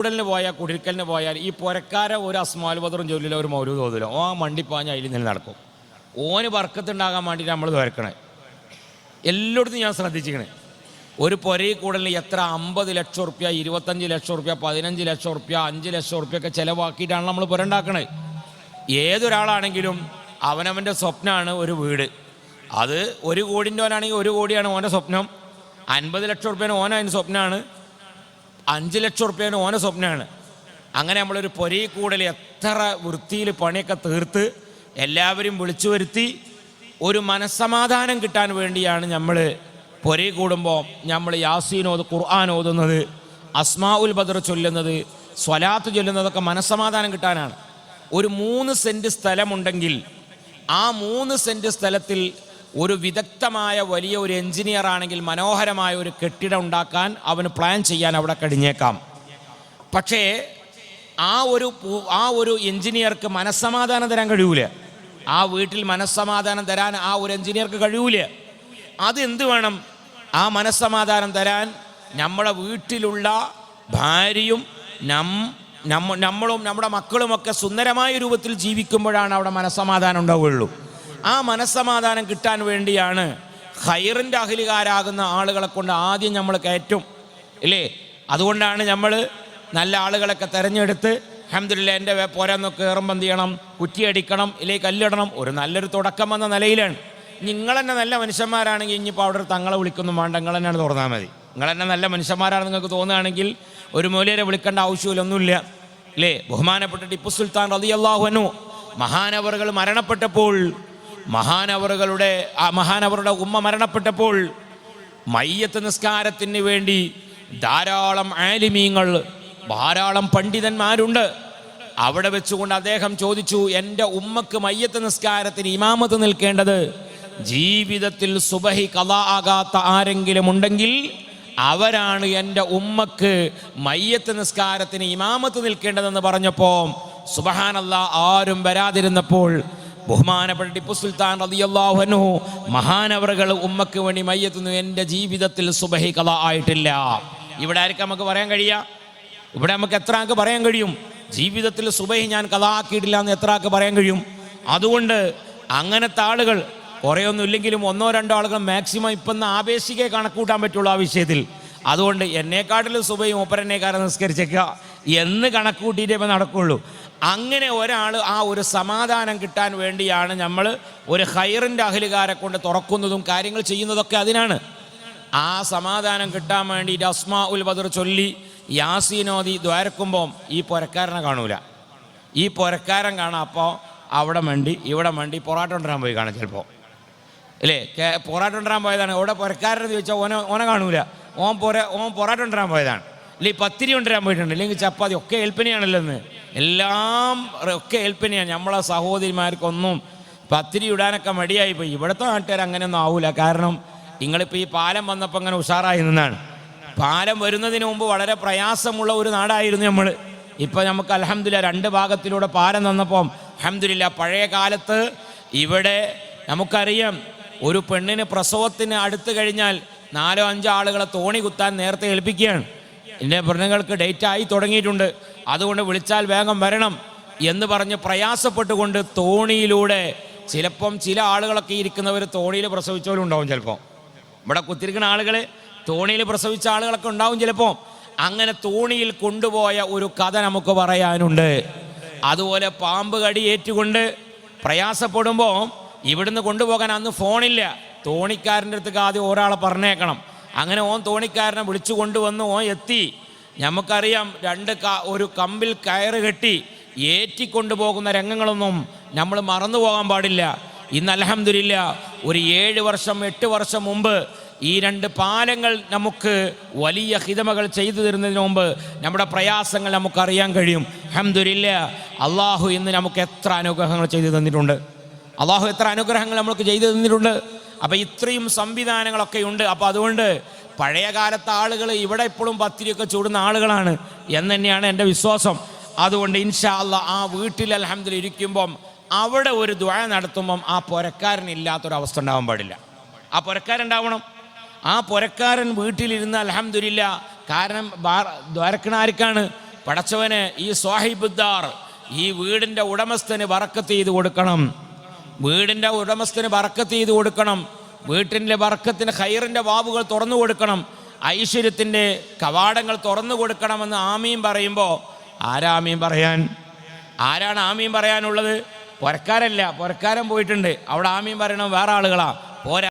കൂടലിന് പോയാൽ കുടിരിക്കലിന് പോയാൽ ഈ പുരക്കാരെ ഒരു അസ്മാൽ ബദറും ജോലിയിലോ ഒരു മൗലൂദ് തോതിലോ ആ മണ്ടിപ്പാഞ്ഞ് അതിൽ നിന്ന് നടക്കും. ഓന് വർക്കത്തുണ്ടാകാൻ വേണ്ടിയിട്ട് നമ്മൾ തുരക്കണേ എല്ലായിടത്തും ഞാൻ ശ്രദ്ധിച്ചിരിക്കണേ. ഒരു പൊരയിൽ കൂടലിന് എത്ര? അമ്പത് ലക്ഷം റുപ്യ ഇരുപത്തഞ്ച് ലക്ഷം റുപ്യ പതിനഞ്ച് ലക്ഷം റുപ്യ അഞ്ച് ലക്ഷം റുപ്യ ഒക്കെ ചിലവാക്കിയിട്ടാണ് നമ്മൾ പുരണ്ടാക്കണേ ഏതൊരാളാണെങ്കിലും അവനവന്റെ സ്വപ്നമാണ് ഒരു വീട്. അത് ഒരു കോടിന്റെ ഓനാണെങ്കിൽ ഒരു കോടിയാണ് ഓന്റെ സ്വപ്നം. അൻപത് ലക്ഷം റുപ്യേന് അതിന് സ്വപ്നമാണ് അഞ്ച് ലക്ഷം റുപ്യേന് ഓന സ്വപ്നമാണ്. അങ്ങനെ നമ്മളൊരു പൊരയിൽ കൂടൽ എത്ര വൃത്തിയിൽ പണിയൊക്കെ തീർത്ത് എല്ലാവരും വിളിച്ചു വരുത്തി ഒരു മനസ്സമാധാനം കിട്ടാൻ വേണ്ടിയാണ് നമ്മൾ പൊരയിൽ കൂടുമ്പോൾ നമ്മൾ യാസീൻ ഓത് ഖുർആൻ ഓതുന്നത് അസ്മാ ഉൽ ബദർ ചൊല്ലുന്നത് സ്വലാത്ത് ചൊല്ലുന്നതൊക്കെ മനസ്സമാധാനം കിട്ടാനാണ്. ഒരു മൂന്ന് സെന്റ് സ്ഥലമുണ്ടെങ്കിൽ ആ മൂന്ന് സെന്റ് സ്ഥലത്തിൽ ഒരു വിദഗ്ധമായ വലിയ ഒരു എഞ്ചിനീയർ ആണെങ്കിൽ മനോഹരമായ ഒരു കെട്ടിടം ഉണ്ടാക്കാൻ അവന് പ്ലാൻ ചെയ്യാൻ അവിടെ കഴിഞ്ഞേക്കാം. പക്ഷേ ആ ഒരു ആ ഒരു എഞ്ചിനീയർക്ക് മനസ്സമാധാനം തരാൻ കഴിയൂല. ആ വീട്ടിൽ മനസ്സമാധാനം തരാൻ ആ ഒരു എഞ്ചിനീയർക്ക് കഴിയൂല. അതെന്ത് വേണം? ആ മനസ്സമാധാനം തരാൻ നമ്മുടെ വീട്ടിലുള്ള ഭാര്യയും നം നമ്മ നമ്മളും നമ്മുടെ മക്കളുമൊക്കെ സുന്ദരമായ രൂപത്തിൽ ജീവിക്കുമ്പോഴാണ് അവിടെ മനസ്സമാധാനം ഉണ്ടാവുകയുള്ളൂ. ആ മനസ്സമാധാനം കിട്ടാൻ വേണ്ടിയാണ് ഹൈറിന്റെ അഖിലുകാരാകുന്ന ആളുകളെ കൊണ്ട് ആദ്യം നമ്മൾ കയറ്റും. ഇല്ലേ? അതുകൊണ്ടാണ് നമ്മൾ നല്ല ആളുകളൊക്കെ തിരഞ്ഞെടുത്ത് അഹമ്മദില്ല എന്റെ പോരാന്നൊക്കെ കയറുമ്പോൾ എന്ത് ചെയ്യണം? കുറ്റിയടിക്കണം ഇല്ലേ കല്ലിടണം ഒരു നല്ലൊരു തുടക്കം എന്ന നിലയിലാണ്. നിങ്ങൾ തന്നെ നല്ല മനുഷ്യന്മാരാണെങ്കിൽ ഇനിയിപ്പോൾ അവിടെ തങ്ങളെ വിളിക്കുന്നു വേണ്ട. നിങ്ങൾ തന്നെയാണ് തുറന്നാൽ മതി. നിങ്ങൾ തന്നെ നല്ല മനുഷ്യന്മാരാണെന്ന് നിങ്ങൾക്ക് തോന്നുകയാണെങ്കിൽ ഒരു മൂലയരെ വിളിക്കേണ്ട ആവശ്യമില്ലൊന്നുമില്ല. അല്ലേ ബഹുമാനപ്പെട്ട ടിപ്പു സുൽത്താൻ റതിയല്ലാഹുനു മഹാനവറുകൾ മരണപ്പെട്ടപ്പോൾ മഹാനവറുകളുടെ ആ മഹാനവറുടെ ഉമ്മ മരണപ്പെട്ടപ്പോൾ മയ്യത്ത് നിസ്കാരത്തിന് വേണ്ടി ധാരാളം ആലിമീങ്ങൾ ധാരാളം പണ്ഡിതന്മാരുണ്ട്. അവിടെ വെച്ചുകൊണ്ട് അദ്ദേഹം ചോദിച്ചു എന്റെ ഉമ്മക്ക് മയ്യത്ത് നിസ്കാരത്തിന് ഇമാമത്ത് നിൽക്കേണ്ടത് ജീവിതത്തിൽ സുബഹി കഥ ആകാത്ത ആരെങ്കിലും ഉണ്ടെങ്കിൽ അവരാണ് എന്റെ ഉമ്മക്ക് മയ്യത്ത് നിസ്കാരത്തിന് ഇമാമത്ത് നിൽക്കേണ്ടതെന്ന് പറഞ്ഞപ്പോൾ സുബഹാനല്ല ആരും വരാതിരുന്നപ്പോൾ ബഹുമാനപ്പെട്ട ടിപ്പു സുൽത്താൻ റളിയല്ലാഹു മഹാനവറുകൾ ഉമ്മക്ക് വേണ്ടി മയ്യത്തുന്നു. എന്റെ ജീവിതത്തിൽ സുബഹി കഥ ആയിട്ടില്ല. ഇവിടെ ആർക്കും നമുക്ക് പറയാൻ കഴിയുക ഇവിടെ നമുക്ക് എത്ര ആൾക്ക് പറയാൻ കഴിയും? ജീവിതത്തിൽ സുബഹി ഞാൻ കഥ ആക്കിയിട്ടില്ല എന്ന് എത്ര ആൾക്ക് പറയാൻ കഴിയും? അതുകൊണ്ട് അങ്ങനത്തെ ആളുകൾ കുറേയൊന്നും ഇല്ലെങ്കിലും ഒന്നോ രണ്ടോ ആളുകൾ മാക്സിമം ഇപ്പം ആപേക്ഷികയെ കണക്കൂട്ടാൻ പറ്റുള്ളൂ ആ വിഷയത്തിൽ. അതുകൊണ്ട് എന്നെക്കാട്ടിലും സുബയും മൂപ്പരനേക്കാരെ നിസ്കരിച്ചേക്കുക എന്ന് കണക്കൂട്ടിയിട്ടേ ഇപ്പം നടക്കുള്ളൂ. അങ്ങനെ ഒരാൾ ആ ഒരു സമാധാനം കിട്ടാൻ വേണ്ടിയാണ് നമ്മൾ ഒരു ഹൈറിന്റെ അഹലുകാരെ കൊണ്ട് തുറക്കുന്നതും കാര്യങ്ങൾ ചെയ്യുന്നതൊക്കെ അതിനാണ്. ആ സമാധാനം കിട്ടാൻ വേണ്ടി അസ്മാ ഉൽ ബദർ ചൊല്ലി യാസീനോദി ദ്വാരക്കുമ്പോൾ ഈ പുരക്കാരനെ കാണൂല. ഈ പുരക്കാരൻ കാണാം അപ്പോൾ അവിടെ മണ്ടി ഇവിടെ മണ്ടി പൊറാട്ട കൊണ്ടുവരാൻ പോയി കാണാം ചിലപ്പോൾ അല്ലേ പൊറാട്ട കൊണ്ടുവരാൻ പോയതാണ്. ഇവിടെ പുരക്കാരനെന്ന് ചോദിച്ചാൽ ഓനെ ഓനെ കാണൂല. ഓൻ പൊര ഓൻ പൊറാട്ട കൊണ്ടുവരാൻ പോയതാണ്. അല്ലെങ്കിൽ പത്തിരി കൊണ്ടുവരാൻ പോയിട്ടുണ്ട്. അല്ലെങ്കിൽ ചപ്പാത്തി ഒക്കെ ഏൽപ്പനയാണല്ലോ എന്ന് എല്ലാം ഒക്കെ ഏൽപ്പനയാണ് നമ്മളെ സഹോദരിമാർക്കൊന്നും പത്തിരി ഇടാനൊക്കെ മടിയായി പോയി ഇവിടുത്തെ നാട്ടുകാർ അങ്ങനെയൊന്നും ആവൂല. കാരണം നിങ്ങളിപ്പോൾ ഈ പാലം വന്നപ്പോൾ അങ്ങനെ ഉഷാറായി നിന്നാണ്. പാലം വരുന്നതിന് മുമ്പ് വളരെ പ്രയാസമുള്ള ഒരു നാടായിരുന്നു നമ്മൾ ഇപ്പം നമുക്ക് അലഹമില്ല രണ്ട് ഭാഗത്തിലൂടെ പാലം തന്നപ്പം അലഹമില്ല പഴയ കാലത്ത് ഇവിടെ നമുക്കറിയാം ഒരു പെണ്ണിന് പ്രസവത്തിന് അടുത്ത് കഴിഞ്ഞാൽ നാലോ അഞ്ചോ ആളുകളെ തോണി കുത്താൻ നേരത്തെ ഏൽപ്പിക്കുകയാണ്. എന്റെ മൃഗങ്ങൾക്ക് ഡേറ്റ് ആയി തുടങ്ങിയിട്ടുണ്ട്. അതുകൊണ്ട് വിളിച്ചാൽ വേഗം വരണം എന്ന് പറഞ്ഞ് പ്രയാസപ്പെട്ടുകൊണ്ട് തോണിയിലൂടെ ചിലപ്പം ചില ആളുകളൊക്കെ ഇരിക്കുന്നവർ തോണിയിൽ പ്രസവിച്ചവരും ഉണ്ടാവും ചിലപ്പോൾ ഇവിടെ കുത്തിരിക്കുന്ന ആളുകൾ തോണിയിൽ പ്രസവിച്ച ആളുകളൊക്കെ ഉണ്ടാവും ചിലപ്പോൾ അങ്ങനെ തോണിയിൽ കൊണ്ടുപോയ ഒരു കഥ നമുക്ക് പറയാനുണ്ട്. അതുപോലെ പാമ്പ് കടി ഏറ്റുകൊണ്ട് പ്രയാസപ്പെടുമ്പോൾ ഇവിടുന്ന് കൊണ്ടുപോകാൻ അന്ന് ഫോണില്ല തോണിക്കാരന്റെ അടുത്തേക്ക് ആദ്യം ഒരാളെ പറഞ്ഞേക്കണം. അങ്ങനെ ഓൻ തോണിക്കാരനെ വിളിച്ചു കൊണ്ടുവന്ന് ഓൻ എത്തി. നമുക്കറിയാം രണ്ട് ഒരു കമ്പിൽ കയറ് കെട്ടി ഏറ്റിക്കൊണ്ടുപോകുന്ന രംഗങ്ങളൊന്നും നമ്മൾ മറന്നു പോകാൻ പാടില്ല. ഇന്ന് അലഹമില്ല ഒരു ഏഴ് വർഷം എട്ട് വർഷം മുമ്പ് ഈ രണ്ട് പാലങ്ങൾ നമുക്ക് വലിയ ഹിതമകൾ ചെയ്തു തരുന്നതിന് മുമ്പ് നമ്മുടെ പ്രയാസങ്ങൾ നമുക്കറിയാൻ കഴിയും. അഹമ്മദില്ല അള്ളാഹു ഇന്ന് നമുക്ക് എത്ര അനുഗ്രഹങ്ങൾ ചെയ്തു തന്നിട്ടുണ്ട്. അള്ളാഹു എത്ര അനുഗ്രഹങ്ങൾ നമുക്ക് ചെയ്തു തന്നിട്ടുണ്ട്. അപ്പം ഇത്രയും സംവിധാനങ്ങളൊക്കെ ഉണ്ട്. അപ്പം അതുകൊണ്ട് പഴയ കാലത്തെ ആളുകൾ ഇവിടെ ഇപ്പോഴും പത്തിരിയൊക്കെ ചൂടുന്ന ആളുകളാണ് എന്ന് തന്നെയാണ് എന്റെ വിശ്വാസം. അതുകൊണ്ട് ഇൻഷാ അല്ല ആ വീട്ടിൽ അലഹമ്മദിൽ ഇരിക്കുമ്പം അവിടെ ഒരു ദ്വഴ നടത്തുമ്പം ആ പുരക്കാരനില്ലാത്തൊരവസ്ഥ ഉണ്ടാവാൻ പാടില്ല. ആ പുരക്കാരുണ്ടാവണം. ആ പുരക്കാരൻ വീട്ടിലിരുന്ന് അലഹമ്മദില്ല കാരണം ദ്വാരക്കണ ആർക്കാണ് പടച്ചവന് ഈ സ്വാഹിബുദ്ദാർ ഈ വീടിന്റെ ഉടമസ്ഥന് വറക്കത്ത് ചെയ്ത് കൊടുക്കണം. വീടിന്റെ ഉടമസ്ഥന് ബറക്കത്ത് ചെയ്ത് കൊടുക്കണം. വീട്ടിന്റെ ബറക്കത്തിന് ഹൈറിന്റെ വാവുകൾ തുറന്നു കൊടുക്കണം. ഐശ്വര്യത്തിന്റെ കവാടങ്ങൾ തുറന്നു കൊടുക്കണമെന്ന് ആമീൻ പറയുമ്പോൾ ആരാ ആമീൻ പറയാൻ? ആരാണ് ആമീം പറയാനുള്ളത്? പുരക്കാരല്ല പുരക്കാരൻ പോയിട്ടുണ്ട്. അവിടെ ആമീൻ പറയണം വേറെ ആളുകളാ. പോരാ.